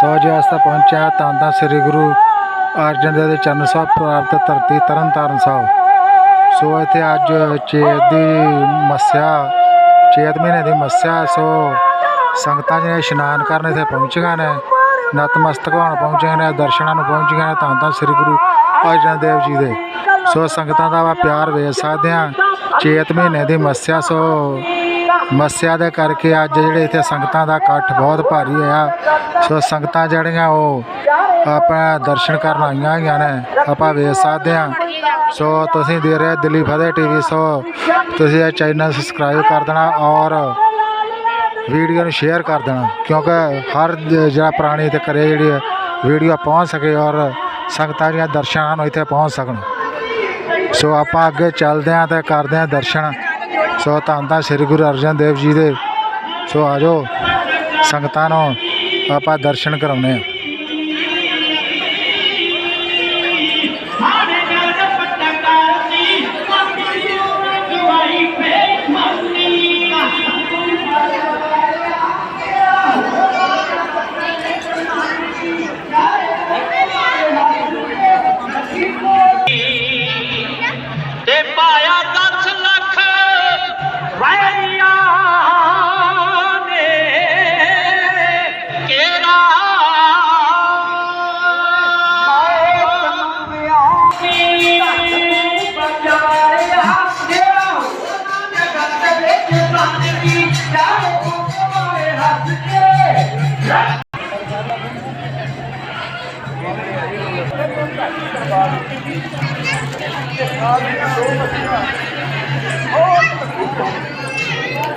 ਸੋ ਜੀ ਪਹੁੰਚਿਆ ਤਾਂ ਤਾਂ ਸ੍ਰੀ ਗੁਰੂ ਅਰਜਨ ਦੇਵ ਦੇ ਚਰਨ ਸਾਹਿਬ, ਪ੍ਰਾਪਤ ਧਰਤੀ ਤਰਨ ਤਾਰਨ ਸਾਹਿਬ। ਸੋ ਇੱਥੇ ਅੱਜ ਚੇਤ ਦੀ ਮੱਸਿਆ, ਚੇਤ ਮਹੀਨੇ ਦੀ ਮੱਸਿਆ, ਸੋ ਸੰਗਤਾਂ ਜਿਹੜੇ ਇਸ਼ਨਾਨ ਕਰਨ ਇੱਥੇ ਪਹੁੰਚੀਆਂ ਨੇ ਨਤਮਸਤਕ ਹੋਣ ਪਹੁੰਚੀਆਂ ਨੇ, ਦਰਸ਼ਨਾਂ ਨੂੰ ਪਹੁੰਚੀਆਂ ਨੇ, ਤਾਂ ਤਾਂ ਸ੍ਰੀ ਗੁਰੂ ਅਰਜਨ ਦੇਵ ਜੀ ਦੇ। ਸੋ ਸੰਗਤਾਂ ਦਾ ਵਾ ਪਿਆਰ ਵੇਖ ਸਕਦੇ ਹਾਂ, ਚੇਤ ਮਹੀਨੇ ਦੀ ਮੱਸਿਆ, ਸੋ ਮੱਸਿਆ ਦੇ ਕਰਕੇ ਅੱਜ ਜਿਹੜੇ ਇੱਥੇ ਸੰਗਤਾਂ ਦਾ ਇਕੱਠ ਬਹੁਤ ਭਾਰੀ ਹੋਇਆ। ਸੋ ਸੰਗਤਾਂ ਜਿਹੜੀਆਂ ਉਹ ਆਪਾਂ ਦਰਸ਼ਨ ਕਰਨ ਆਈਆਂ ਹੋਈਆਂ ਨੇ, ਆਪਾਂ ਵੇਖ ਸਕਦੇ ਹਾਂ। ਸੋ ਤੁਸੀਂ ਦੇ ਰਹੇ ਦਿੱਲੀ ਫਤਿਹ ਟੀਵੀ। ਸੋ ਤੁਸੀਂ ਇਹ ਚੈਨਲ ਸਬਸਕ੍ਰਾਈਬ ਕਰ ਦੇਣਾ ਔਰ ਵੀਡੀਓ ਨੂੰ ਸ਼ੇਅਰ ਕਰ ਦੇਣਾ, ਕਿਉਂਕਿ ਹਰ ਜਿਹੜਾ ਪੁਰਾਣੀ ਤੇ ਕਰੇ ਜਿਹੜੀ ਵੀਡੀਓ ਪਹੁੰਚ ਸਕੇ ਔਰ ਸੰਗਤਾਂ ਦੀਆਂ ਦਰਸ਼ਨਾਂ ਨੂੰ ਇੱਥੇ ਪਹੁੰਚ ਸਕਣ। ਸੋ ਆਪਾਂ ਅੱਗੇ ਚੱਲਦੇ ਹਾਂ ਤੇ ਕਰਦੇ ਹਾਂ ਦਰਸ਼ਨ। ਸੋ ਧੰਨ ਧੰਨ ਸ੍ਰੀ ਗੁਰੂ ਅਰਜਨ ਦੇਵ ਜੀ ਦੇ। ਸੋ ਆਜੋ ਸੰਗਤਾਂ ਨੂੰ ਆਪਾਂ ਦਰਸ਼ਨ ਕਰਾਉਨੇ ਆ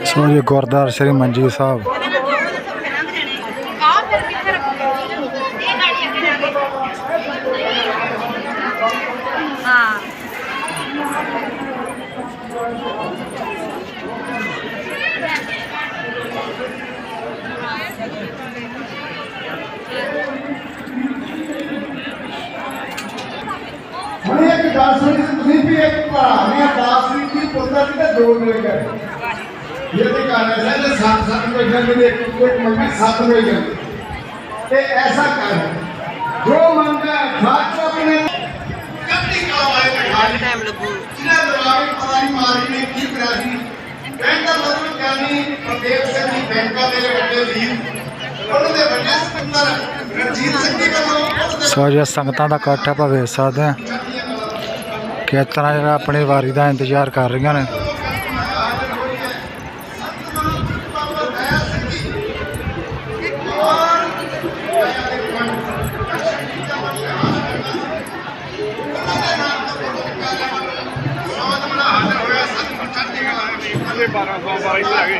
ਸੋ ਜੀ ਗੁਰਦੁਆਰਾ ਸ੍ਰੀ ਮੰਜੀ ਸਾਹਿਬ ਆ ਫਿਰ ਕਿੱਥੇ ਰੱਖੋਗੇ ਇਹ ਗਾੜੀ ਅੱਗੇ ਜਾ ਕੇ ਹਾਂ ਹੁਣ ਇੱਕ ਗੱਲ ਸੁਣੀ ਸੀ ਤੁਸੀਂ ਵੀ ਇੱਕ ਭਰਾ ਨੇ ਅਰਦਾਸ ਵੀ ਕੀਤੀ ਪੁੱਤਰ ਤੇ ਦੋ ਮਿਲ ਗਏ ਇਹ ਤੇ ਕਹਾਣੀ ਹੈ ਤੇ ਸੱਤ ਸੱਤ ਬੈਠੇ ਨੇ ਇੱਕ ਇੱਕ ਮੰਗੀ ਸੱਤ ਮਿਲ ਗਏ ਤੇ ਐਸਾ ਕਰ ਜੋ ਮੰਗਾ ਖਾਚ ਆਪਣੇ ਕੱਤੀ ਕਲਵਾਏ ਤੇ ਖਾਲੀ ਟਾਈਮ ਲੱਗੂ ਜਿਹਨੇ ਦਰਵਾਜ਼ੇ ਪਤਾ ਨਹੀਂ ਮਾਰੀ ਨੇ ਕੀ ਕਰਿਆ ਸੀ ਸੋ ਜੀ ਸੰਗਤਾਂ ਦਾ ਇਕੱਠ ਆਪਾਂ ਵੇਖ ਸਕਦੇ ਹਾਂ ਕਿਸ ਤਰ੍ਹਾਂ ਜਿਹੜਾ ਆਪਣੀ ਵਾਰੀ ਦਾ ਇੰਤਜ਼ਾਰ ਕਰ ਰਹੀਆਂ ਨੇ। ਬਾਰਾਂ ਸੌ ਬਾਰਾਂ ਲੱਗੇ